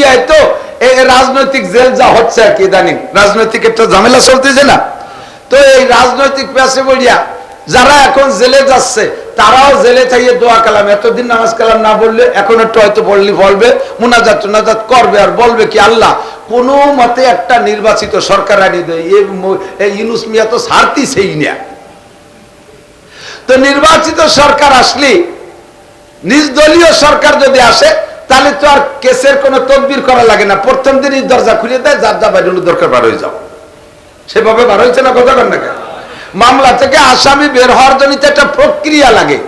মিডিয়ায় তো এই রাজনৈতিক জেল যা হচ্ছে আর কি ইদানিং। রাজনৈতিক একটা ঝামেলা চলতেছে না। তো এই রাজনৈতিক প্যাসে বলিয়া যারা এখন জেলে যাচ্ছে, তারাও জেলে থাইয়ে দোয়া কালাম। এতদিন নামাজ কালাম না বললে এখন একটু হয়তো বললি বলবে, মুনাজাত টুনাজাত করবে আর বলবে কি আল্লাহ, কোন মতে একটা নির্বাচিত সরকার আনি দেয় ইউনুস মিয়া তো সারতি সেই নিয়া তো নির্বাচিত সরকার আসলে, নিজ দলীয় সরকার যদি আসে তাহলে তো আর কেসের কোনো তদবির করা লাগে না। প্রথম দিনই দরজা খুলে দেয়, যার যা বাইরে দরকার বার হয়ে যাও। সেভাবে বার হয়েছে না কথা না কেন? মামলা থেকে আসামি বের হওয়ার জন্য একটা প্রক্রিয়া লাগে।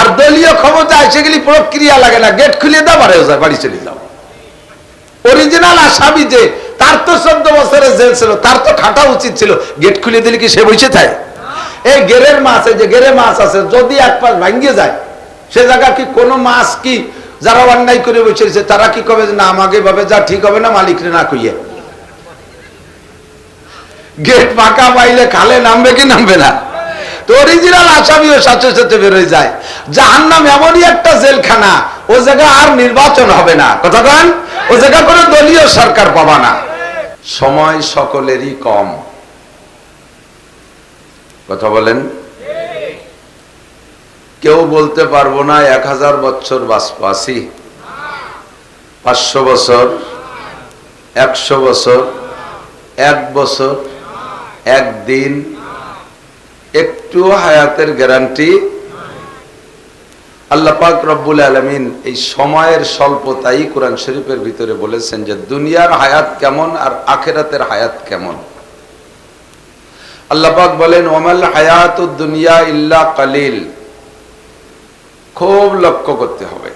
আর দলীয় ক্ষমতা এসে গেলে প্রক্রিয়া লাগে না। গেট খুলে দাও, বার হয়ে যায় বাড়ি চলে যাও। অরিজিনাল আসামি যে, তার তো চোদ্দ বছরের জেল ছিল, তার তো খাটা উচিত ছিল। গেট খুলে দিলে কি সে বসে থাকে? এই গেরের মাছ এই যে গেরে মাছ আছে, যদি এক পাশ ভাঙ্গে যায়, সে জায়গা কি কোনো মাছ কি যারা অন্যায় করে বসেছে, তারা কি কবে না, আমাকে ভাবে যা ঠিক হবে না, মালিকরে না কইয়ে। গেট ফাঁকা পাইলে খালে নামবে কি নামবে না? এমনই একটা জেলখানা, ও আর নির্বাচন হবে না। কথা ও জায়গা কোনো দলীয় সরকার সময় সকলেরই কম। কথা বলেন? কেউ বলতে পারব না, এক হাজার বছর বাসপাসি পাঁচশো বছর, একশো বছর, এক বছর, একদিন একটু হায়াতের গ্যারান্টি আল্লাহ পাক রব্বুল আলমিন এই সময়ের স্বল্পতাই কোরআন শরীফের ভিতরে বলেছেন যে, দুনিয়ার হায়াত কেমন আর আখেরাতের হায়াত কেমন? আল্লাহ পাক বলেন, ওমাল হায়াত দুনিয়া ইল্লা কালিল। খুব লক্ষ্য করতে হবে।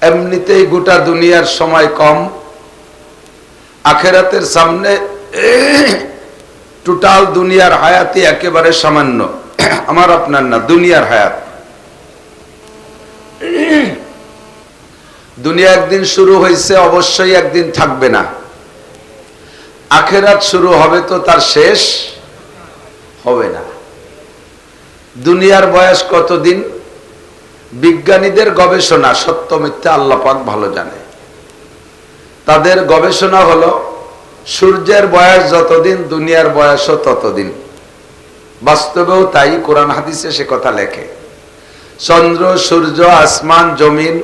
এমনিতেই গোটা দুনিয়ার সময় কম, আখেরাতের সামনে টোটাল দুনিয়ার হায়াতি একেবারে সামান্য। আমার আপনার না, দুনিয়ার হায়াত। দুনিয়া একদিন শুরু হয়েছে, অবশ্যই একদিন থাকবে না। আখেরাত শুরু হবে তো তার শেষ হবে না। দুনিয়ার বয়স কতদিন? বিজ্ঞানীদের গবেষণা সত্য মিথ্যা আল্লাহ পাক ভালো জানে। তাদের গবেষণা হলো, সূর্যের বয়স যতদিন, দুনিয়ার বয়সও ততদিন। বাস্তবেও তাই কোরআন হাদিসে সে কথা লেখে। চন্দ্র, সূর্য, আসমান, জমিন,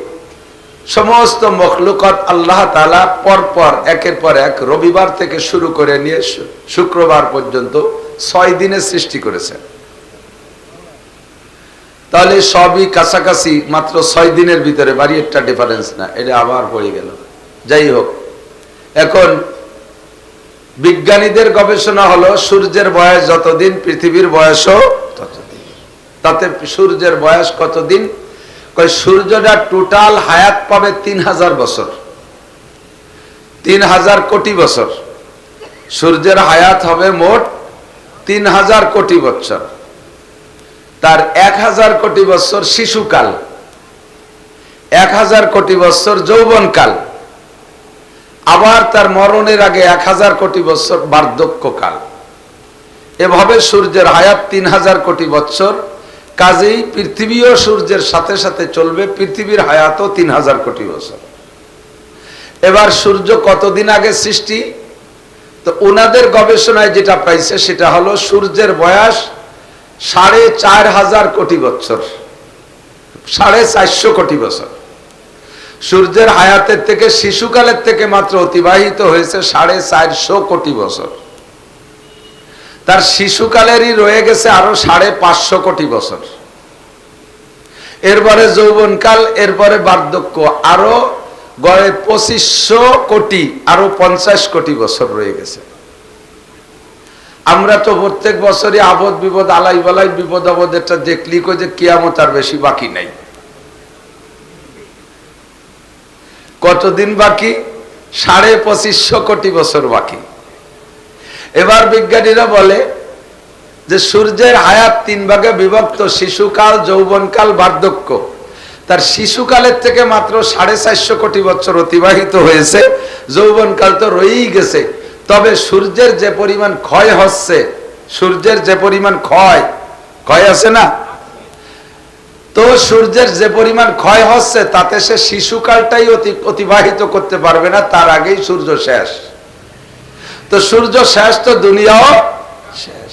সমস্ত মখলুকত আল্লাহ তালা পরপর, একের পর এক রবিবার থেকে শুরু করে নিয়ে শুক্রবার পর্যন্ত ছয় দিনের সৃষ্টি করেছেন। তাহলে সবই কাছাকাছি মাত্র ছয় দিনের ভিতরে বাড়ি একটা ডিফারেন্স না, এটা আবার পড়ে গেল। যাই হোক, এখন বিজ্ঞানীদের গবেষণা হলো সূর্যের বয়স যতদিন, পৃথিবীর বয়সও ততদিন। তাতে সূর্যের বয়স কতদিন? কয়, সূর্যটা টোটাল হায়াত পাবে তিন হাজার বছর। তিন হাজার কোটি বছর। সূর্যের হায়াত হবে মোট তিন হাজার কোটি বছর। তার এক হাজার কোটি বছর শিশুকাল, এক হাজার কোটি বছর যৌবনকাল, আবার তার মরণের আগে এক হাজার কোটি বছর বার্ধক্যকাল। এভাবে সূর্যের হায়াত তিন হাজার কোটি বছর, কাজেই পৃথিবীও সূর্যের সাথে সাথে চলবে, পৃথিবীর হায়াতও তিন হাজার কোটি বছর। এবার সূর্য কতদিন আগে সৃষ্টি? তো ওনাদের গবেষণায় যেটা পাইছে সেটা হলো সূর্যের বয়স সাড়ে চার হাজার কোটি বছর, সাড়ে চারশো কোটি বছর। সূর্যের হায়াতের থেকে, শিশুকালের থেকে মাত্র অতিবাহিত হয়েছে সাড়ে চারশো কোটি বছর। তার শিশুকালেরই রয়ে গেছে আরও সাড়ে পাঁচশো কোটি বছর। এরপরে যৌবনকাল, এরপরে বার্ধক্য, আরও গড়ে পঁচিশশো কোটি, আরও পঞ্চাশ কোটি বছর রয়ে গেছে। আমরা তো প্রত্যেক বছরই আবদ, বিপদ, আলাই বালাই, বিপদ আপদেরটা দেখলি কই যে কিয়ামত আর বেশি বাকি নাই। কতদিন বাকি? সাড়ে পঁচিশশো কোটি বছর বাকি। এবার বিজ্ঞানীরা বলে যে সূর্যের হায়াত তিন ভাগে বিভক্ত, শিশুকাল, যৌবনকাল, বার্ধক্য। তার শিশুকালের থেকে মাত্র সাড়ে চারশো কোটি বছর অতিবাহিত হয়েছে, যৌবনকাল তো রয়েই গেছে। তবে সূর্যের যে পরিমাণ ক্ষয় হচ্ছে, সূর্যের যে পরিমাণ ক্ষয় ক্ষয় আছে না? তো সূর্যের যে পরিমাণ ক্ষয় হচ্ছে, তাতে সে শিশুকালটাই অতিবাহিত করতে পারবে না, তার আগেই সূর্য শেষ। তো সূর্য শেষ তো দুনিয়াও শেষ।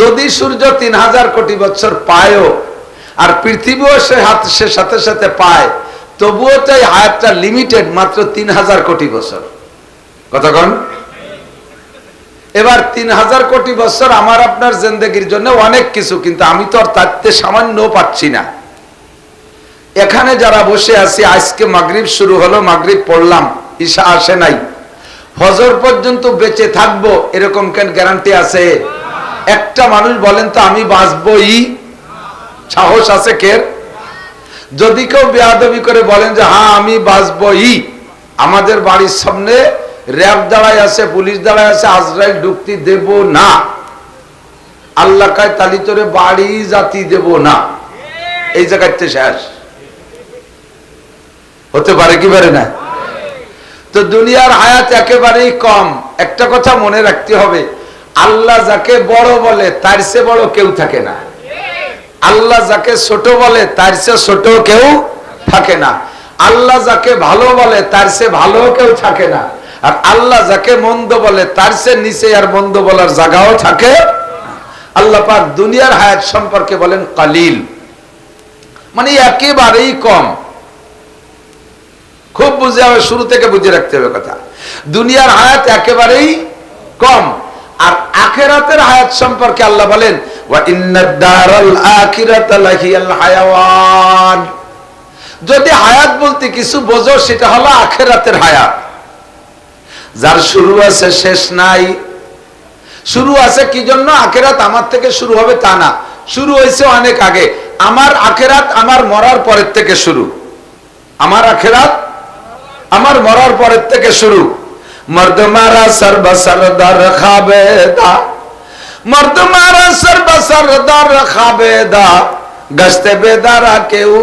যদি সূর্য তিন হাজার কোটি বছর পায়ও, আর পৃথিবীও সে হাত, সে সাথে সাথে পায়, তবুও তো এই হায়াতটা লিমিটেড মাত্র তিন হাজার কোটি বছর। কতক্ষণ এবার তিন হাজার কোটি বছর আমার আপনার জিন্দগির জন্য অনেক কিছু, কিন্তু আমি তো আর তাতে সামান্য পাচ্ছি না। এখানে যারা বসে আছি, আজকে মাগরিব শুরু হলো, মাগরিব পড়লাম, ঈশা আসে নাই। ফজর পর্যন্ত বেঁচে থাকব, এরকম কেন গ্যারান্টি আছে? একটা মানুষ বলেন তো, আমি বাঁচবই। সাহস আছে কে যদি কেউ বেয়াদবি করে বলেন যে হ্যাঁ আমি বাঁচবই। আমাদের বাড়ির সামনে র্যাব দাঁড়ায় আছে, পুলিশ দাঁড়ায় আছে আজরাইল ঢুকতে দেব না। আল্লাহ কায়, তালি তোরে বাড়ি জাতি দেব না। এই জায়গাতে শেষ। হতে পারে কি পারে না? তো দুনিয়ার হায়াত একেবারেই কম। একটা কথা মনে রাখতে হবে, আল্লাহ যাকে বড় বলে, তার চেয়ে বড় কেউ থাকে না। আল্লাহ যাকে ছোট বলে, তার চেয়ে ছোট কেউ থাকে না। আল্লাহ যাকে ভালো বলে, তার চেয়ে ভালো কেউ থাকে না। আর আল্লাহ যাকে মন্দ বলে, তার চেয়ে নিচে আর মন্দ বলার জায়গাও থাকে আল্লাহ পাক দুনিয়ার হায়াত সম্পর্কে বলেন কালিল। মানে একেবারেই কম। খুব বুঝে হবে, শুরু থেকে বুঝে রাখতে হবে কথা। দুনিয়ার হায়াত একেবারেই কম। আর আখেরাতের হায়াত সম্পর্কে আল্লাহ বলেন যদি হায়াত বলতে কিছু বোঝো, সেটা হলো আখেরাতের হায়াত। যার শুরু আছে, শেষ নাই। শুরু আছে কি জন্য? আখেরাত আমার থেকে শুরু হবে তা না। শুরু হয়েছে অনেক আগে। আমার আখেরাত আমার মরার পরের থেকে শুরু। আমার আখেরাত আমার মরার পরের থেকে শুরু। মর্দ মারা সরদার খাবেদা মর্দ মারা সরদার খাবেদা গস্তে বেদারা কেউ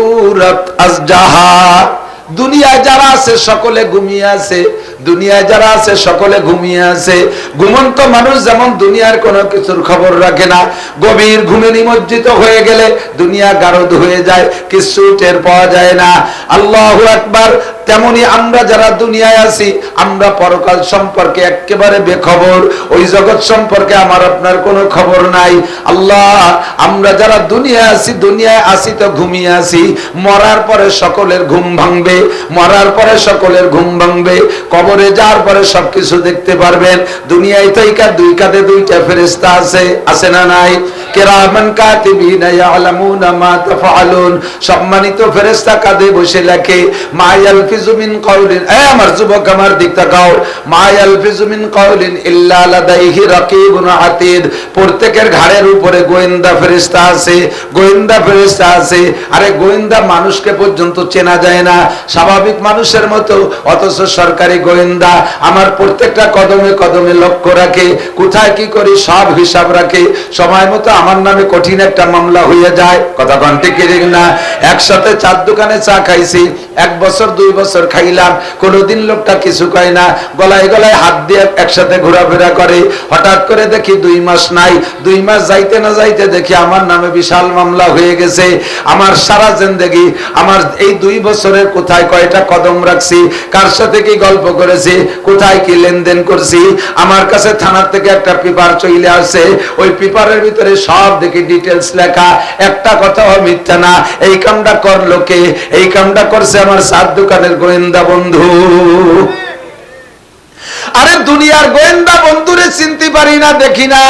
রত আজ জাহা দুনিয়ায় যারা আছে, সকলে ঘুমিয়ে আছে। দুনিয়ায় যারা আছে, সকলে ঘুমিয়ে আছে। ঘুমন্ত মানুষ যেমন দুনিয়ার কোনো কিছুর খবর রাখে না, গভীর ঘুমে নিমজ্জিত হয়ে গেলে দুনিয়া গারদ হয়ে যায়, কিছু টের পাওয়া যায় না। আল্লাহ একবার তেমনি আমরা যারা দুনিয়ায় আছি, আমরা পরকাল সম্পর্কে একেবারে বেখবর। ওই জগৎ সম্পর্কে আমার আপনার কোনো খবর নাই। আল্লাহ, আমরা যারা দুনিয়ায় আছি, দুনিয়ায় আসি তো ঘুমিয়ে আছি। মরার পরে সকলের ঘুম ভাঙবে, মরার পরে সকলের ঘুম ভাঙবে। কবরে যাওয়ার পরে সবকিছু দেখতে পারবেন। দুনিয়ায় তৈকা দুই কাঁধে দুইটা ফেরেস্তা আছে আছে না নাই? প্রত্যেকের ঘাড়ের উপরে গোয়েন্দা ফেরেশতা আছে, গোয়েন্দা ফেরেশতা আছে। আরে গোয়েন্দা মানুষকে পর্যন্ত চেনা যায় না। স্বাভাবিক মানুষের মতো, অথচ সরকারি গোয়েন্দা আমার প্রত্যেকটা কদমে কদমে লক্ষ্য রাখে, কোথায় কি করি সব হিসাব রাখে। সময় মতো আমার নামে কঠিন একটা মামলা হয়ে যায়। কথা কন্টে ঠিক না? একসাথে চার দোকানে চা খাইছি, এক বছর, দুই বছর খাইলাম, কোনোদিন লোকটা কিছু কয় না, গলায় গলায় হাত দিয়ে একসাথে ঘোরাফেরা করে। হঠাৎ করে দেখি দুই মাস নাই, দুই মাস যাইতে না যাইতে দেখি আমার নামে বিশাল মামলা হয়ে গেছে। আমার সারা জিন্দেগি, আমার এই দুই বছরের কোথায় কয়টা কদম রাখছি, কার সাথে কি গল্প করেছি, কোথায় কি লেনদেন করছি, আমার কাছে থানার থেকে একটা পেপার চলে আসে, ওই পেপারের ভিতরে সব দেখি ডিটেলস লেখা, একটা কথা মিথ্যা না, এই কামটা করল কে? এই কামটা করছে আমার সাত দোকানের গোয়েন্দা বন্ধু। আরে দুনিয়ার গোয়েন্দা বন্ধুরে চিনতে পারি না, দেখি না।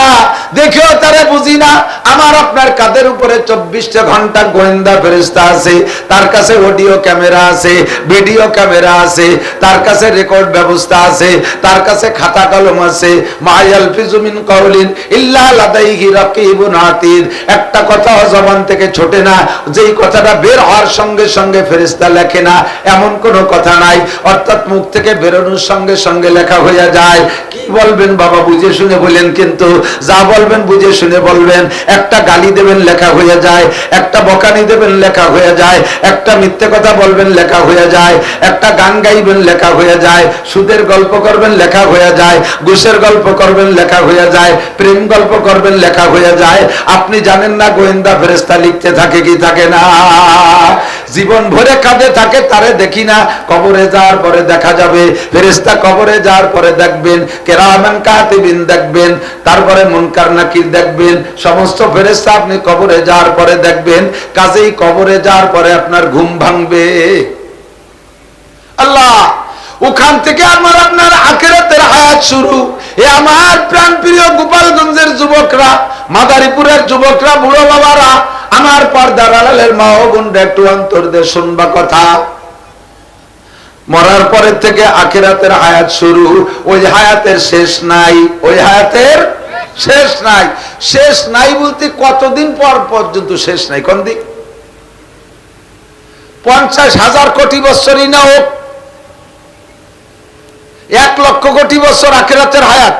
দেখেও তারে বুঝি না। আমার আপনার কাদের উপরে চব্বিশটা ঘণ্টা গোয়েন্দা ফেরিস্তা আছে? তার কাছে অডিও ক্যামেরা আছে, ভিডিও ক্যামেরা আছে, তার কাছে রেকর্ড ব্যবস্থা আছে, তার কাছে খাতা কলম আছে। মায়াল ফিজুমিন কাউলিন ইল্লা লাদাইহি রাকিবুন আতীদ একটা কথা জবান থেকে ছোটে না, যেই কথাটা বের হওয়ার সঙ্গে সঙ্গে ফেরেশতা লেখে না, এমন কোনো কথা নাই। অর্থাৎ মুখ থেকে বেরোনোর সঙ্গে সঙ্গে লেখা হয়ে হয়ে যায়। কি বলবেন বাবা, বুঝে শুনে বলেন কিন্তু, যা বলবেন বুঝে শুনে বলবেন। একটা গালি দেবেন, লেখা হয়ে যায়। একটা বকানি দেবেন, লেখা হয়ে যায়। একটা মিথ্যে কথা বলবেন, লেখা হয়ে যায়। একটা গান গাইবেন, লেখা হয়ে যায়। সুদের গল্প করবেন, লেখা হয়ে যায়। ঘুষের গল্প করবেন, লেখা হয়ে যায়। প্রেম গল্প করবেন, লেখা হয়ে যায়। আপনি জানেন না, গোয়েন্দা ফেরেস্তা লিখতে থাকে কি থাকে না? জীবন ভরে কাঁদে থাকে, তারে দেখি না। কবরে যাওয়ার পরে দেখা যাবে। ফেরেস্তা কবরে যাওয়ার পরে দেখবেন কেরামান কাতিবিন দেখবেন, তারপরে মুনকার নাকির দেখবেন, সমস্ত ফেরেস্তা আপনি কবরে যাওয়ার পরে দেখবেন, কাজেই কবরে যাওয়ার পরে আপনার ঘুম ভাঙবে। আল্লাহ, ওখান থেকে আমার আপনার আখেরাতের হায়াত শুরু। এ আমার প্রাণ প্রিয় গোপালগঞ্জের যুবকরা, মাদারীপুরের যুবকরা, বুড়ো বাবারা, আমার পর্দার আড়ালের মা ও বোনরা একটু অন্তর শুনবা কথা। মরার পরের থেকে আখেরাতের হায়াত শুরু। ওই হায়াতের শেষ নাই। ওই হায়াতের শেষ নাই। শেষ নাই বলতে কতদিন পর পর্যন্ত শেষ নাই? কোন দিক? পঞ্চাশ হাজার কোটি বছরই না হোক, এক লক্ষ কোটি বছর আখেরাতের হায়াত।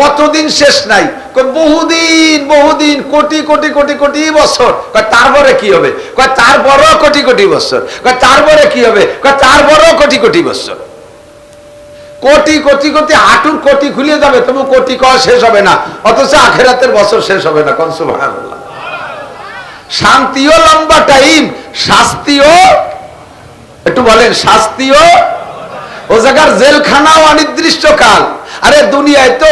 কতদিন শেষ নাই? বহুদিন বহুদিন, কোটি কোটি কোটি কোটি বছর। তারপরে কি হবে? তারপরও কোটি কোটি বছর। তারপরে কি হবে? তারপরও কোটি কোটি বছর। কোটি কোটি কোটি, হাঁটুর কোটি খুলে যাবে, তবু কোটি কয় শেষ হবে না। অথচ আখেরাতের বছর শেষ হবে না কনসু ভাঙাল্লাহ শান্তিও লম্বা টাইম শাস্তিও একটু বলেন শাস্তিও ও জায়গার জেলখানাও অনির্দিষ্ট কাল। আরে দুনিয়ায় তো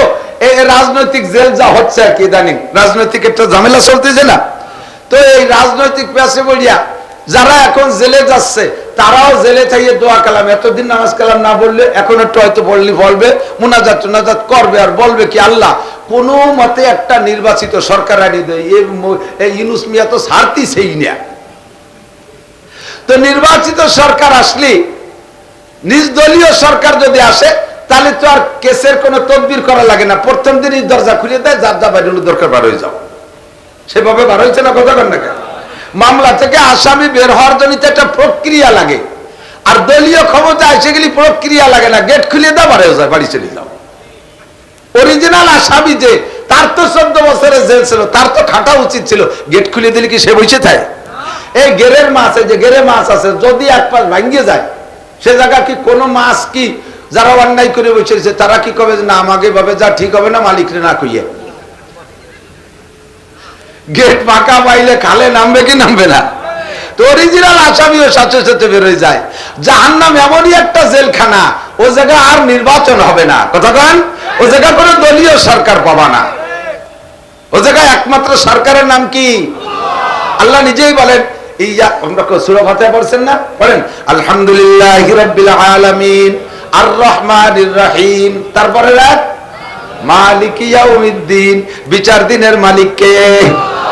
এ এ রাজনৈতিক জেল যা হচ্ছে আর কি ইদানিং, রাজনৈতিক একটা ঝামেলা চলতেছে না। তো এই রাজনৈতিক প্যাসে বলিয়া যারা এখন জেলে যাচ্ছে, তারাও জেলে থাইয়ে দোয়া কালাম, এতদিন নামাজ কালাম না বললে এখন একটু হয়তো বললি বলবে, মুনাজাত টুনাজাত করবে আর বলবে কি আল্লাহ, কোন মতে একটা নির্বাচিত সরকার আনি দেয় এই এই ইউনুস মিয়া তো সারতি সেই না। তো নির্বাচিত সরকার আসলে নিজ দলীয় সরকার যদি আসে, তাহলে তো আর কেসের কোনো তদবির করা লাগে না। প্রথম দিনই দরজা খুলে দেয়, যার যা বাইরে দরকার বার হয়ে যাও সেভাবে বার হয়েছে না কথা না কেন? মামলা থেকে আসামি বের হওয়ার জন্য একটা প্রক্রিয়া লাগে। আর দলীয় ক্ষমতা এসে গেলে প্রক্রিয়া লাগে না। গেট খুলে দাও বার হয়ে যায়, বাড়ি চলে যাও। অরিজিনাল আসামি যে, তার তো চোদ্দ বছরের জেল ছিল, তার তো খাটা উচিত ছিল। গেট খুলে দিলে কি সে বসে থাকে? এই গেরের মাছ এই যে গেরে মাছ আছে, যদি এক পাশ ভাঙ্গিয়ে যায় সে জায়গা কি কোনো মাছ কি যারা অন্যায় করে বসেছে তারা কি কবে না, আমাকে ভাবে যা ঠিক হবে না, মালিকরে না কইয়ে। গেট ফাঁকা পাইলে খালে নামবে কি নামবে না? তো অরিজিনাল যায়। এমনই একটা জেলখানা, ও আর নির্বাচন হবে না। কথা ও দলীয় সরকার ও জায়গায় একমাত্র সরকারের নাম কি? আল্লাহ নিজেই বলেন এই যা আমরা সুরা ফাতিহা পড়ছেন না? পড়েন, আলহামদুলিল্লাহ রাব্বিল আলামিন আর রহমানির রহিম। তারপরে রাত বিচার দিনের মালিক কে?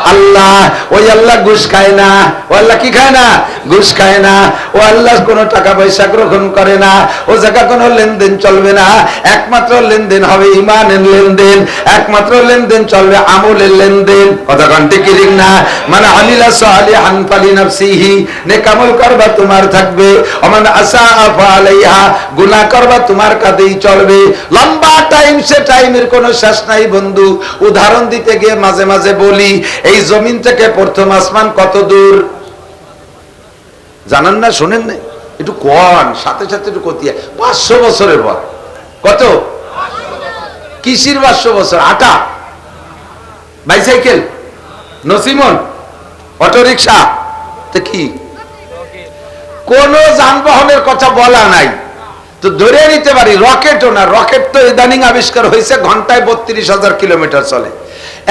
আল্লাহ, ওই আল্লাহ ঘুষ খায় না। ও আল্লাহ কি খায় না? ঘুষ খায় না। ও আল্লাহ কোনো টাকা পয়সা গ্রহণ করে না। ও জায়গা কোনো লেনদেন চলবে না। একমাত্র লেনদেন হবে ইমানের লেনদেন। একমাত্র লেনদেন চলবে আমলের লেনদেন। কথা কন্টে কিরিং না? মানে আলিলা সালি হানফালি নাফসিহি নেকামল করবা তোমার থাকবে। অমান আসা আফা আলাইহা, গুনাহ করবা তোমার কাঁধেই চলবে। লম্বা টাইম সে টাইমের কোনো শেষ নাই বন্ধু। উদাহরণ দিতে গিয়ে মাঝে মাঝে বলি, এই জমিন থেকে প্রথম আসমান কত দূর? জানান না, শোনেন না? একটু কন সাথে সাথে একটু কতিয়া পাঁচশো বছরের পর। কত? কিসির পাঁচশো বছর? আটা? বাইসাইকেল? নসিমন? অটো রিক্সা তো কি? কোন যানবাহনের কথা বলা নাই। তো ধরে নিতে পারি, রকেটও না, রকেট তো ইদানিং আবিষ্কার হয়েছে, ঘন্টায় বত্রিশ হাজার কিলোমিটার চলে।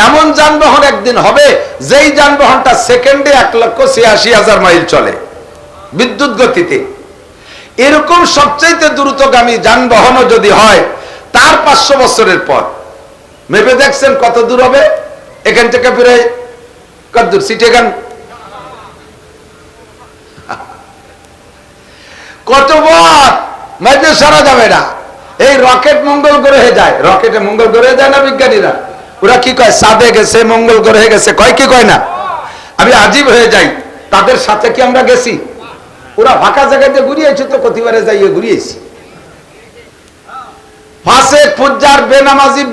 এমন যানবাহন একদিন হবে, যেই যানবাহনটা সেকেন্ডে এক লক্ষ ছিয়াশি হাজার মাইল চলে, বিদ্যুৎ গতিতে। এরকম সবচাইতে দ্রুতগামী যানবাহনও যদি হয়, তার পাঁচশো বছরের পর। মেপে দেখছেন কত দূর হবে? এখান থেকে ফিরে কত দূর সিটেগান কত বর মেপে সারা যাবে না। এই রকেট মঙ্গল গ্রহে যায়। রকেটে মঙ্গল গ্রহে যায় না বিজ্ঞানীরা? ওরা কি কয়? সাদে গেছে, মঙ্গল গ্রহে গেছে। কয় কি কয় না? আমি আজীব হয়ে যাই। তাদের সাথে কি আমরা গেছি? ওরা ফাঁকা জায়গাতে ঘুরিয়েছি তো প্রতিবারে যাইয়ে ঘুরিয়েছি। ফাসে বেনামাজি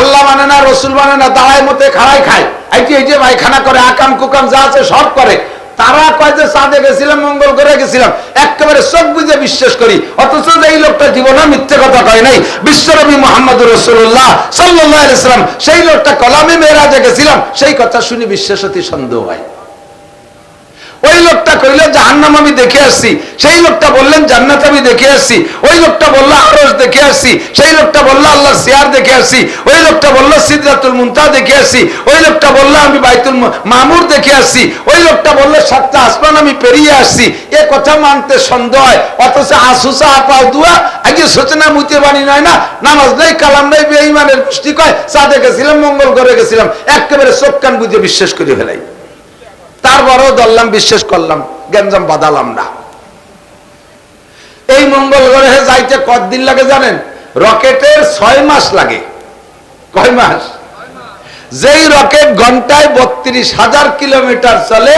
আল্লাহ মানে না, রসুল মানে না, দাঁড়ায় মতে খাড়াই খায়। আইটি এই যে পায়খানা করে, আকাম কুকাম যা আছে সব করে। তারা কয় যে চাঁদে গেছিলাম, মঙ্গল করে গেছিলাম, একেবারে চোখ বুঝে বিশ্বাস করি। অথচ যে এই লোকটা জীবনে মিথ্যে কথা কয় নাই। বিশ্বরবী মোহাম্মদ রসুল্লাহ সাল্লাহ ইসলাম সেই লোকটা কলামে মেয়েরাজে গেছিলাম, সেই কথা শুনি বিশ্বাস অতি সন্দেহ হয়। ওই লোকটা কইলে, জাহান্নাম আমি দেখে আসছি। সেই লোকটা বললেন, জান্নাত আমি দেখে আসছি। ওই লোকটা বলল আরস দেখে আসছি। সেই লোকটা বলল আল্লাহ সিয়ার দেখে আসছি। ওই লোকটা বলল সিদ্ধাতুল মুন্তা দেখে আসছি। ওই লোকটা বলল, আমি বাইতুল মামুর দেখে আসছি। ওই লোকটা বলল, সাতটা আসমান আমি পেরিয়ে আসছি। এ কথা মানতে সন্দেহ হয়, অথচ আসুসা আপাও দুয়া, আগে সূচনা মুতে বাণী নয় না? নামাজ নেই, কালাম নেই, বেঈমানের পুষ্টি কয়? চাঁদে গেছিলাম, মঙ্গল করে গেছিলাম, একেবারে চোখ কান বুঝে বিশ্বাস করে ফেলাই। তারপরেও ধরলাম, বিশ্বাস করলাম গেঞ্জাম বাদালাম না। এই মঙ্গল গ্রহে যাইতে কতদিন লাগে জানেন? রকেটের ছয় মাস লাগে। কয় মাস? যেই রকেট ঘন্টায় বত্রিশ হাজার কিলোমিটার চলে,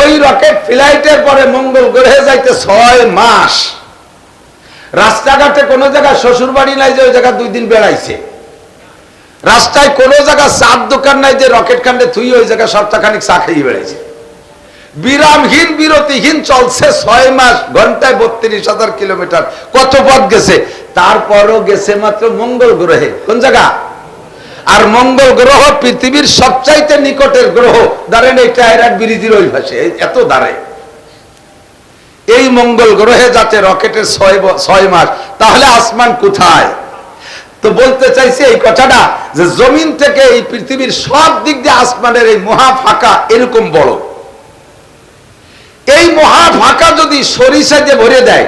ওই রকেট ফ্লাইটের পরে মঙ্গল গ্রহে যাইতে ছয় মাস। রাস্তাঘাটে কোনো জায়গায় শ্বশুর বাড়ি নাই যে ওই জায়গা দুই দিন বেড়াইছে। রাস্তায় কোনো জায়গা চার দোকান নাই যে রকেট কাণ্ডে থুই ওই জায়গায় সপ্তাহখানিক চা খেয়ে বেড়াইছে। বিরামহীন, বিরতিহীন চলছে ছয় মাস, ঘন্টায় বত্রিশ হাজার কিলোমিটার। কত পথ গেছে? তারপরও গেছে মাত্র মঙ্গল গ্রহে। কোন জায়গা? আর মঙ্গল গ্রহ পৃথিবীর সবচাইতে নিকটের গ্রহ। দাঁড়েন, এই টায়রাট ব্রিজের ওই এই এত দাঁড়ে। এই মঙ্গল গ্রহে যাতে রকেটের ছয় ছয় মাস। তাহলে আসমান কোথায়? তো বলতে চাইছি এই কথাটা যে জমিন থেকে এই পৃথিবীর সব দিক দিয়ে আসমানের এই মহা ফাঁকা এরকম বড়। এই মহা ফাঁকা যদি সরিষা দিয়ে ভরে দেয়,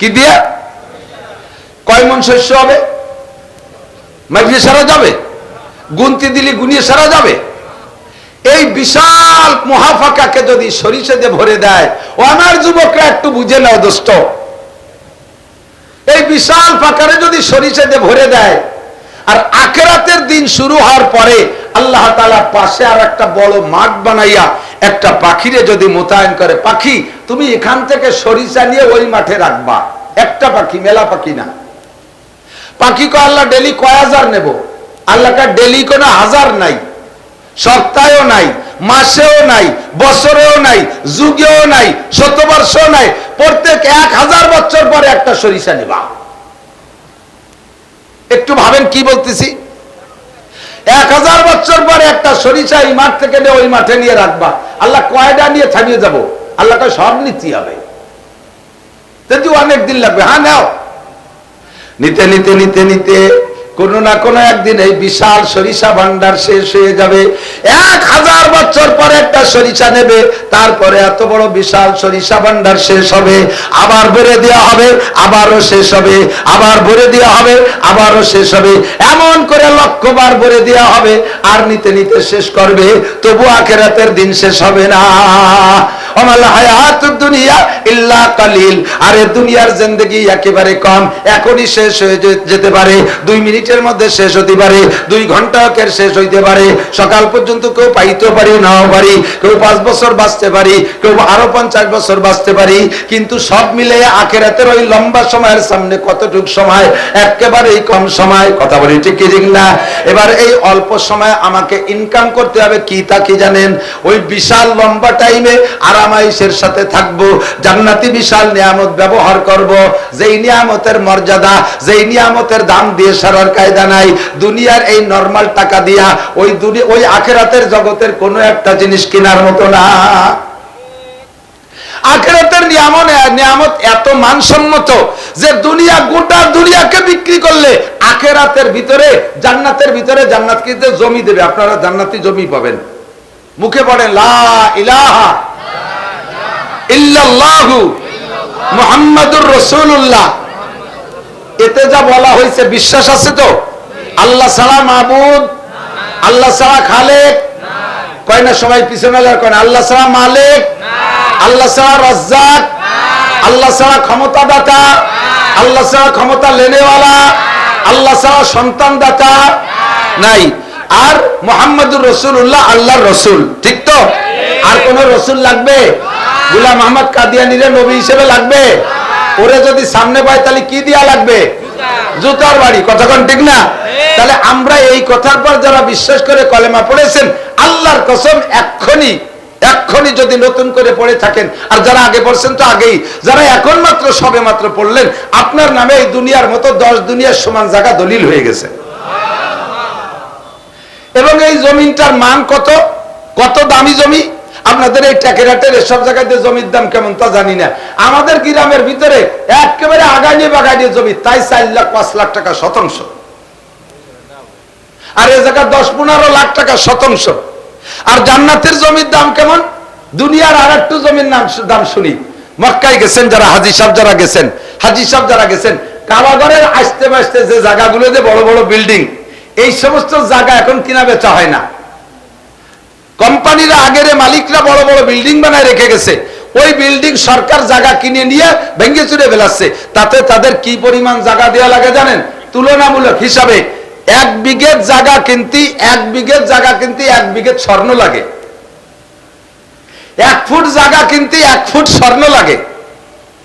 কি দিয়ে? কয় মন শস্য হবে? মাইফিয়ে সারা যাবে? গুনতি দিলি গুনিয়ে সারা যাবে? এই বিশাল মহাফাকাকে যদি সরিষা দিয়ে ভরে দেয় আমার যুবকরা একটু বুঝে নাও, দোস্ত। এই বিশাল ফাঁকারে যদি সরিষা দিয়ে ভরে দেয় আর আখেরাতের দিন শুরু হওয়ার পরে আল্লাহ তালা পাশে আর একটা বড় মাঠ বানাইয়া একটা পাখিরে যদি মোতায়েন করে, পাখি, তুমি এখান থেকে সরিষা নিয়ে ওই মাঠে রাখবা। একটা পাখি, মেলা পাখি না। পাখি কো আল্লাহ, ডেলি কয় হাজার নেব? আল্লাহকে ডেলি কোনো হাজার নাই, সপ্তাহেও নাই, মাসেও নাই, বছরেও নাই, যুগেও নাই, শতবর্ষও নাই, প্রত্যেক এক হাজার বছর পরে একটা সরিষা নেবা। একটু ভাবেন কি বলতেছি? এক হাজার বছর পরে একটা সরিষা এই মাঠ থেকে নিয়ে ওই মাঠে নিয়ে রাখবা। আল্লাহ কয়টা নিয়ে থামিয়ে যাব? আল্লাহ কয়, সব নিতে হবে। যদি অনেক দিন লাগবে। হ্যাঁ নাও। নিতে নিতে নিতে নিতে। কোনো না কোনো একদিন এই বিশাল সরিষা ভান্ডার শেষ হয়ে যাবে। এক হাজার বছর পরে একটা সরিষা নেবে, তারপরে এত বড় বিশাল সরিষা ভান্ডার শেষ হবে। আবার ভরে দেওয়া হবে, আবারও শেষ হবে। আবার ভরে দেওয়া হবে, আবারও শেষ হবে। এমন করে লক্ষবার ভরে দেওয়া হবে, আর নিতে নিতে শেষ করবে। তবু আখেরাতের দিন শেষ হবে না। আরে দুনিয়ার একেবারে কম। এখনই শেষ হয়ে যেতে পারে। দুই মিনিটের মধ্যে শেষ হতে পারে। দুই ঘন্টাকের শেষ হইতে পারে। সকাল পর্যন্ত কেউ পাইতে পারি, নাও পারি। কেউ পাঁচ বছর বাঁচতে পারি। কেউ আরও পঞ্চাশ বছর বাঁচতে পারি। কিন্তু সব মিলে আখেরাতের ওই লম্বা সময়ের সামনে কতটুক সময়? একেবারেই কম সময়। কথা বলি ঠিক কি, ঠিক না? এবার এই অল্প সময় আমাকে ইনকাম করতে হবে, কি তা কি জানেন? ওই বিশাল লম্বা টাইমে আরামাইশের সাথে থাকব, জান্নাতি বিশাল নিয়ামত ব্যবহার করব। যেই নিয়ামতের মর্যাদা, যেই নিয়ামতের দাম দিয়ে সারার কায়দা নাই, দুনিয়ার এই নর্মাল টাকা দিয়া ওই ওই আখেরাতের জগতের কোনো একটা জিনিস কেনার মতো না। আখেরাতের নিয়ামত নিয়ামত এত মানসম্মত যে দুনিয়া, গোটা দুনিয়াকে বিক্রি করলে আখেরাতের ভিতরে, জান্নাতের ভিতরে জান্নাত কিন্তু জমি দেবে, আপনারা জান্নাতি জমি পাবেন। মুখে পড়ে লা ইলাহা এতে যা বলা হয়েছে, বিশ্বাস আছে তো? আল্লাহ ছাড়া মাবুদ, আল্লাহ ছাড়া খালেক। কয় না সবাই পিছনে কয় না, আল্লাহ ছাড়া মালিক। আল্লাহ ছাড়া রাজ্জাক। আল্লাহ ছাড়া ক্ষমতা দাতা আল্লাহ ছাড়া ক্ষমতা লেনেওয়ালা। আল্লাহ ছাড়া সন্তান দাতা নাই। আর মোহাম্মদুর রসুল্লাহ আল্লাহর রসুল। ঠিক তো? আর কোন রসুল লাগবে? গুলাম আহমদ কাদিয়ানিরে নবী হিসেবে লাগবে। ওরে যদি সামনে পায়, তাহলে কি দিয়া লাগবে? জুতার বাড়ি কতক্ষণ ঠিক না? তাহলে আমরা এই কথার পর যারা বিশ্বাস করে কলেমা পড়েছেন, আল্লাহর কসম এক্ষুনি এক্ষুনি যদি নতুন করে পড়ে থাকেন, আর যারা আগে পড়ছেন তো আগেই, যারা এখন মাত্র সবে মাত্র পড়লেন, আপনার নামে এই দুনিয়ার মতো দশ দুনিয়ার সমান জায়গা দলিল হয়ে গেছে। এবং এই জমিনটার মান কত? কত দামি জমি? আপনাদের এই ট্যাকেরাটের এসব জায়গাতে জমির দাম কেমন তা জানি না। আমাদের গ্রামের ভিতরে একেবারে আগাইয়ে বাগাইয়ে জমি, তাই চার লাখ, পাঁচ লাখ টাকা শতাংশ। আর এ জায়গা দশ, পনেরো লাখ টাকা শতাংশ। আর জান্নাতের জমির দাম কেমন? দুনিয়ার আর একটু জমির নাম দাম শুনি। মক্কায় গেছেন যারা, হাজি সাহেব যারা গেছেন, হাজি সাহেব যারা গেছেন কাবাগরের আসতে বাসতে যে জায়গাগুলোতে বড় বড় বিল্ডিং এই সমস্ত জায়গা এখন কিনা বেচা হয় না। কোম্পানিরা আগের মালিকরা বড় বড় বিল্ডিং বানায় রেখে গেছে। ওই বিল্ডিং সরকার জায়গা কিনে নিয়ে ভেঙ্গে চুরে ফেলাচ্ছে। তাতে তাদের কি পরিমাণ জায়গা দেওয়া লাগে জানেন? তুলনামূলক হিসাবে এক বিঘের জায়গা কিনতে, এক বিঘের জায়গা কিনতে এক বিঘে স্বর্ণ লাগে। এক ফুট জায়গা কিনতে এক ফুট স্বর্ণ লাগে।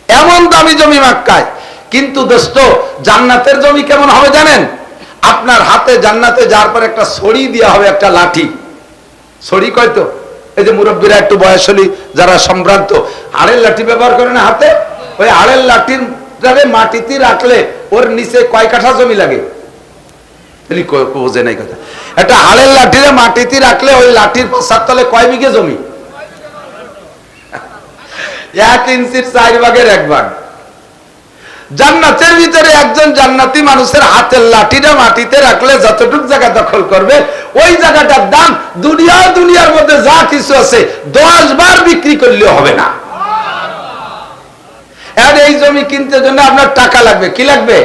এমন দামি জমি মাক্কায়। কিন্তু দোস্ত, জান্নাতের জমি কেমন হবে জানেন? আপনার হাতে জান্নাতে যার পর একটা ছড়ি দেওয়া হবে, একটা লাঠি। ছড়ি কয় তো? এই যে মুরব্বীরা একটু বয়স হলি যারা সম্ভ্রান্ত আড়ের লাঠি ব্যবহার করে না হাতে? ওই আড়ের লাঠির মাটিতে রাখলে ওর নিচে কয় কাঠা জমি লাগে? বোঝে নাই কথা। একটা হাড়ের লাঠিরে মাটিতে রাখলে ওই লাঠির পাশার তলে কয় বিঘে জমি? এক ইঞ্চির চার ভাগের এক ভাগ। জান্নাতের ভিতরে একজন জান্নাতি মানুষের হাতের লাঠিটা মাটিতে রাখলে যতটুক জায়গা দখল করবে, ওই জায়গাটার দাম দুনিয়া দুনিয়ার মধ্যে যা কিছু আছে দশ বার বিক্রি করলেও হবে না। আর এই জমি কিনতে জন্য আপনার টাকা লাগবে। কি লাগবে?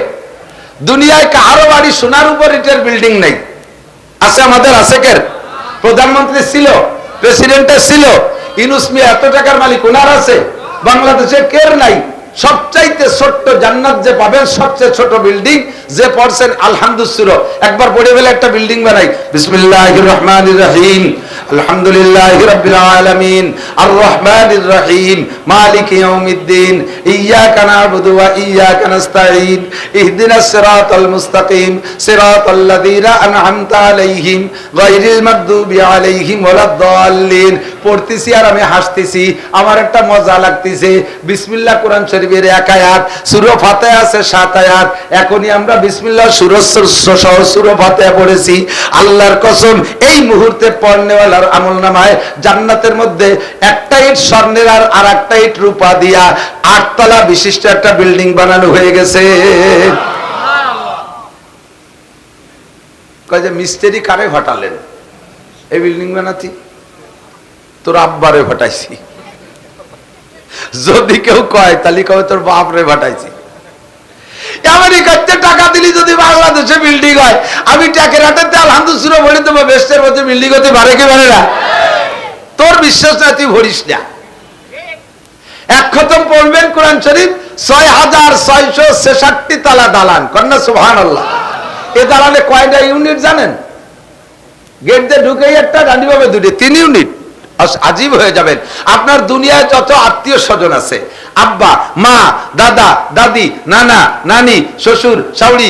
দুনিয়ায় কারও বাড়ি সোনার উপর ইটের বিল্ডিং নেই। আছে আমাদের, আছে কের প্রধানমন্ত্রী ছিল প্রেসিডেন্টের ছিল। ইনুস মিয়া এত টাকার মালিক, ওনার আছে। বাংলাদেশে কের নাই? সবচাইতে ছোট্ট জান্নাত যে পাবেন, সবচেয়ে ছোট বিল্ডিং যে পড়ছেন আলহামদুসুর একবার পড়ে ফেলে একটা বিল্ডিং বানাই। বিসমিল্লাহির রহমান রহিম। আলহামদুলিল্লাহি রাব্বিল আলামিন আর রহমানির রহিম মালিক ইয়াউমিদ্দিন ইয়াকা না'বুদু ওয়া ইয়াকা নাস্তাঈন, ইহদিনাস সিরাতাল মুস্তাকিম, সিরাতাল লাযীনা আন'আমতা আলাইহিম গায়রিল মাগদুবি আলাইহিম ওয়ালাদ-দাল্লিন পড়তেছি আর আমি হাসতেছি, আমার একটা মজা লাগতেছে। বিসমিল্লাহ কোরআন শরীফের এক আয়াত, সূরা ফাতিহা আছে সাত আয়াত। এখনই আমরা বিসমিল্লাহ সূরা সহ সূরা ফাতিহা পড়েছি। আল্লাহর কসম, এই মুহূর্তে পড়নেওয়ালার আমল নামায় জান্নাতের মধ্যে একটা ইট স্বর্ণের আর আর একটা ইট রূপা দিয়া আটতলা বিশিষ্ট একটা বিল্ডিং বানানো হয়ে গেছে। যে, মিস্ত্রি কারে ঘটালেন? এই বিল্ডিং বানাতি? তোর আব্বারে ঘটাইছি। যদি কেউ কয়, তাহলে কবে তোর বাপরে ঘটাইছি। আমেরিকাতে টাকা দিলি যদি বাংলাদেশে বিল্ডিং হয়, আমি ট্যাকের হাতে আলহামদুসুরো ভরে দেবো বেস্টের মধ্যে বিল্ডিং হতে পারে কি পারে না? তোর বিশ্বাস না তুই ভরিস না। এক খতম পড়বেন কোরআন শরীফ, ছয় হাজার ছয়শো ছেষট্টি তালা দালান। কন্যা সুহান আল্লাহ এ দালানে কয়টা ইউনিট জানেন? গেট দিয়ে ঢুকেই একটা ডান্ডি পাবে দুটি, তিন ইউনিট আজীব হয়ে যাবেন। আপনার দুনিয়ায় যত আত্মীয় স্বজন আছে, আব্বা, মা, দাদা, দাদি, নানা, নানি, শ্বশুর শাউরি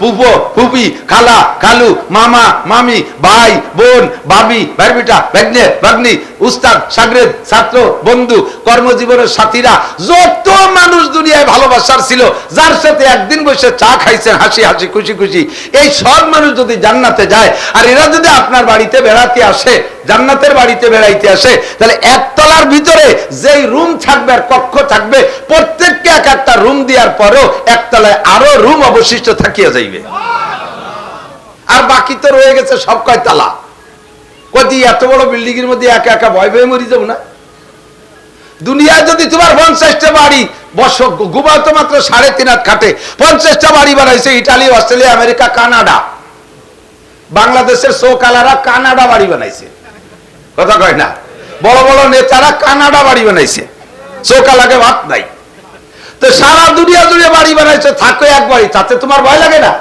ফুফো, ফুপি, খালা, খালু, মামা, মামি, ভাই, বোন, ভাবি ভাই বেটা ভাগ্নে, ভাগ্নি উস্তাদ সাগরেদ ছাত্র, বন্ধু, কর্মজীবনের সাথীরা, যত মানুষ দুনিয়ায় ভালোবাসার ছিল, যার সাথে একদিন বসে চা খাইছেন, হাসি হাসি, খুশি খুশি, এই সব মানুষ যদি জান্নাতে যায়, আর এরা যদি আপনার বাড়িতে বেড়াতে আসে, জান্নাতের বাড়িতে বেড়াইতে আসে, তাহলে একতলার ভিতরে যেই রুম থাকবে আর কক্ষ থাকবে, প্রত্যেককে এক একটা রুম দেওয়ার পরেও একতলায় আরও রুম অবশিষ্ট থাকিয়া যাইবে। আর বাকি তো রয়ে গেছে সব কয় তালা কদি এত বড় বিল্ডিং এর মধ্যে একা একা ভয় ভয়ে মরি যাব না? দুনিয়ায় যদি তোমার পঞ্চাশটা বাড়ি বস, ঘুমাও তো মাত্র সাড়ে তিন হাত খাটে। পঞ্চাশটা বাড়ি বানাইছে ইটালি, অস্ট্রেলিয়া, আমেরিকা, কানাডা। বাংলাদেশের সোকালারা কানাডা বাড়ি বানাইছে। কথা কয় না? বড় বড় নেতারা কানাডা বাড়ি বানাইছে। চৌকালাকে ভাত নাই। তো সারা দুনিয়া জুড়ে বাড়ি বানাইছে, থাকো এক বাড়ি, তাতে তোমার ভয় লাগে না?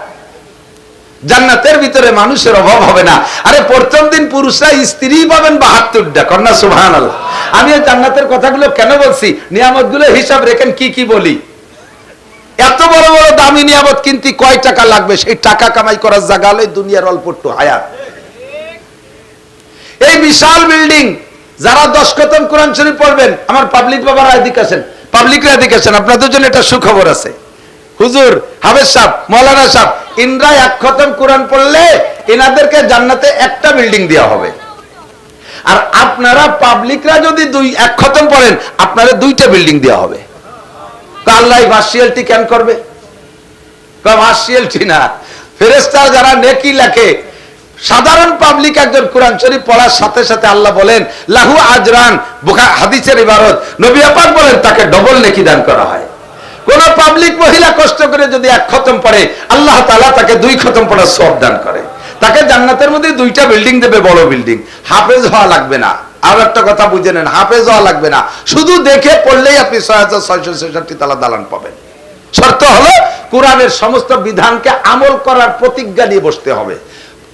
জান্নাতের ভিতরে মানুষের অভাব হবে না। আরে, প্রথম দিন পুরুষরা স্ত্রী পাবেন বাহাত্তরটা। কন্যা সুভান আমি এই জান্নাতের কথাগুলো কেন বলছি? নিয়ামতগুলো হিসাব রেখেন, কি কি বলি? এত বড় বড় দামি নিয়ামত কিনতে কয় টাকা লাগবে? সেই টাকা কামাই করার জায়গা হলো দুনিয়ার অল্প একটু হায়াত। এই বিশাল বিল্ডিং, যারা দশ কতম কোরআন শরীফ পড়বেন, আমার পাবলিক বাবারা এদিকে আছেন পাবলিক এদিকে আছেন আপনাদের জন্য একটা সুখবর আছে। হুজুর হাফেজ সাহ মৌলানা সাহ ইন্দ্রা এক খতম কোরআন পড়লে এনাদেরকে জান্নাতে একটা বিল্ডিং দেওয়া হবে। আর আপনারা পাবলিকরা যদি দুই এক খতম পড়েন আপনারা দুইটা বিল্ডিং দেওয়া হবে। আল্লাহ ভার্সিয়ালটি কেন করবে? ভার্সিয়ালটি না। ফেরেস্তার যারা নেকি লেখে, সাধারণ পাবলিক একজন কোরআন শরীফ পড়ার সাথে সাথে আল্লাহ বলেন, লাহু আজরান হাদিসের ইবারত। নবী আপাক বলেন, তাকে ডবল নেকি দান করা হয়। কোন পাবলিক মহিলা কষ্ট করে যদি এক খতম পড়ে, আল্লাহ তাআলা তাকে দুই খতম পড়ার সব দান করে। তাকে জান্নাতের মধ্যে দুইটা বিল্ডিং দেবে, বড় বিল্ডিং হাফেজ হওয়া লাগবে না। আর একটা কথা বুঝে নেন, হাফেজ হওয়া লাগবে না। শুধু দেখে পড়লেই আপনি ছয় হাজার ছয়শো ছেষট্টি তালা দালান পাবেন। শর্ত হলো, কোরআনের সমস্ত বিধানকে আমল করার প্রতিজ্ঞা নিয়ে বসতে হবে।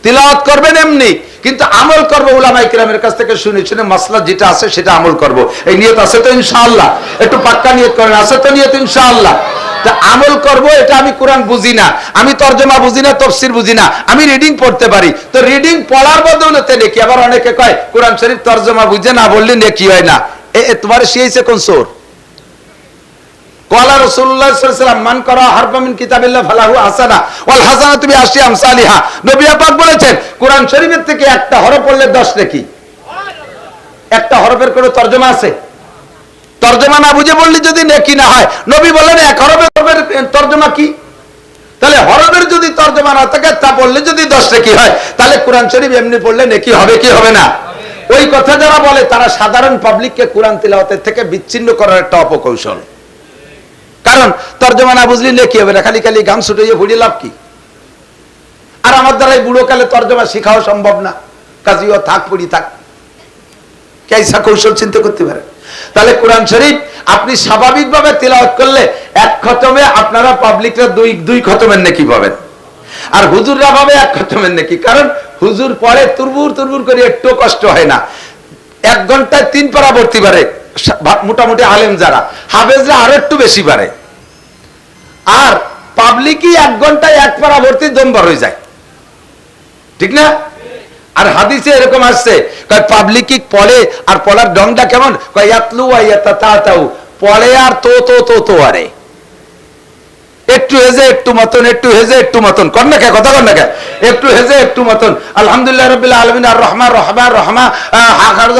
তিলাওয়াত করবেন এমনি কিন্তু আমল করব উলামাই কিরামের কাছ থেকে শুনে শুনে মাসলা যেটা আছে সেটা আমল করব। এই নিয়ত আছে তো ইনশাআল্লাহ। একটু পাক্কা নিয়ত করেন, আছে তো নিয়ত ইনশাআল্লাহ। আমল করব এটা আমি কোরআন বুঝি না, আমি তর্জমা বুঝি না, তফসির বুঝি না, আমি রিডিং পড়তে পারি। তো রিডিং পড়ার বদৌলতে নেকি, আবার অনেকে কয়, কোরআন শরীফ তর্জমা বুঝে না বললে নেকি হয় না। এ তোমার শিয়েছে কোন সোর? কলা ওয়াসাল্লাম, মান করা হারফা মিন কিতাবিল্লাহ ফালাহু হাসানা ওয়াল হাসানাতু বিআশরি আমসালিহা নবী পাক বলেছেন, কোরআন শরীফের থেকে একটা হরফ পড়লে 10 নেকি একটা হরফের কোনো তরজমা আছে? তরজমা না বুঝে বললে যদি নেকি না হয়, নবী বলেন এক হরফের তরজমা কি? তাহলে হরফের যদি তরজমা না থাকে, তা বললে যদি 10 নেকি হয়, তাহলে কোরআন শরীফ এমনি পড়লে নেকি হবে কি হবে না? ওই কথা যারা বলে, তারা সাধারণ পাবলিককে কোরআন তিলাওয়াতের থেকে বিচ্ছিন্ন করার একটা অপকৌশল। কারণ তর্জমা না বুঝলি লেখি হবে না? খালি খালি গান ছুটে ভুড়ি লাভ কি? আর আমার দ্বারা এই বুড়ো কালে তর্জমা শেখাও সম্ভব না। কাজীও থাক পুরি থাক। কেসা কৌশল চিন্তা করতে পারে? তাহলে কোরআন শরীফ আপনি স্বাভাবিকভাবে তেলাওয়াত করলে এক খতমে আপনারা পাবলিকরা দুই দুই খতমের নাকি পাবেন। আর হুজুররা পাবে এক খতমের নাকি। কারণ হুজুর পরে তুরবুর তুরবুর করে একটু কষ্ট হয় না। এক ঘন্টায় তিন পারা ভর্তি পারে। মোটামুটি আলেম যারা। হাফেজরা আরও একটু বেশি পারে। আর পাবলিকই এক ঘন্টায় এক পারা ভর্তি দমবার হয়ে যায়। ঠিক না? আর হাদিসে এরকম আসছে, কয় পাবলিকই পড়ে আর পড়ার ডংটা কেমন? কয় ইয়াতলু আইয়াতা তাতাউ পড়ে আর তো তো তো তো আরে। একটু হেজে, একটু মতন, একটু হেজে, একটু মতন। কর না কে, কথা কর না কে? একটু হেজে, একটু মতন। আলহামদুলিল্লাহ রাব্বিল আলামিন, আর রহমান রহমান রহমা হাকার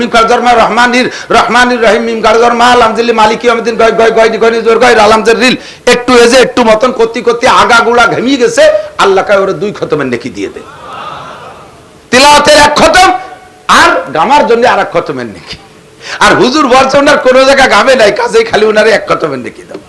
মিম কারজর মা, রহমানির রহমানির রহিম, মিম কারজর মা, আলহামদুলিল্লাহ, মালিক ইয়াউমিদ্দিন, গয় গয় গয় গয়, জোর, গয় আলহামদুলিল একটু হেজে, একটু মতন করতে করতে আগা গুড়া ঘেমিয়ে গেছে, আল্লাহ কায়, ওরে দুই খতমের নেকি দিয়ে দেয় তিলাওয়াতের এক খতম, আর গামার জন্য আর এক খতমের নেকি। আর হুজুর বলছে, ওনার কোনো জায়গা গাবে নাই, কাজেই খালি ওনারে এক খতমের নেকি দাও।